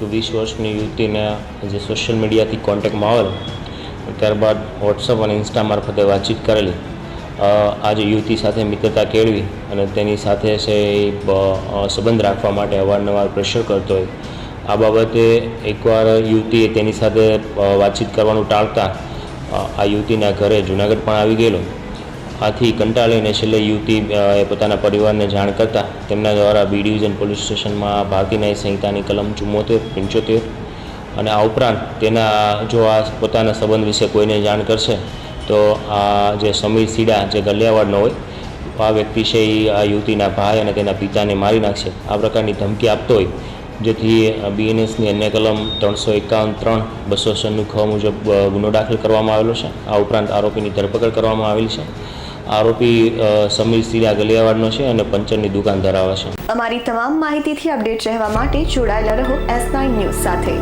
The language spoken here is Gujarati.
એક વીસ વર્ષની યુવતીને જે સોશિયલ મીડિયાથી કોન્ટેક્ટમાં આવેલ, ત્યારબાદ વોટ્સઅપ અને ઇન્સ્ટા મારફતે વાતચીત કરેલી. આ યુવતી સાથે મિત્રતા કેળવી અને તેની સાથે છે સંબંધ રાખવા માટે અવારનવાર પ્રેશર કરતો હોય. આ બાબતે એકવાર યુવતીએ તેની સાથે વાતચીત કરવાનું ટાળતા આ યુવતીના ઘરે જુનાગઢ પણ આવી ગયેલો. આથી કંટાળીને છેલ્લે યુવતી એ પોતાના પરિવારને જાણ કરતાં તેમના દ્વારા બી ડિવિઝન પોલીસ સ્ટેશનમાં ભારતીય ન્યાય સંહિતાની કલમ ચુમ્મોતેર પંચોતેર અને આ ઉપરાંત તેના, જો આ પોતાના સંબંધ વિશે કોઈને જાણ કરશે, તો આ જે સમીર સીડા જે ગલિયાવાડનો હોય, આ વ્યક્તિ છે એ આ યુવતીના ભાઈ અને તેના પિતાને મારી નાખશે. આ પ્રકારની ધમકી આપતો હોય, જેથી બીએનએસની અન્ય કલમ ત્રણસો એકાવન ત્રણ, બસો સન્નું ખ મુજબ ગુનો દાખલ કરવામાં આવેલો છે. આ ઉપરાંત આરોપીની ધરપકડ કરવામાં આવેલી છે. આરોપી સમીર સિરા ગલિયાવાડનો છે અને પંચરની દુકાન ધરાવે છે. અમારી તમામ માહિતીથી અપડેટ રહેવા માટે જોડાયેલા રહો એસ નાઇન ન્યૂઝ સાથે.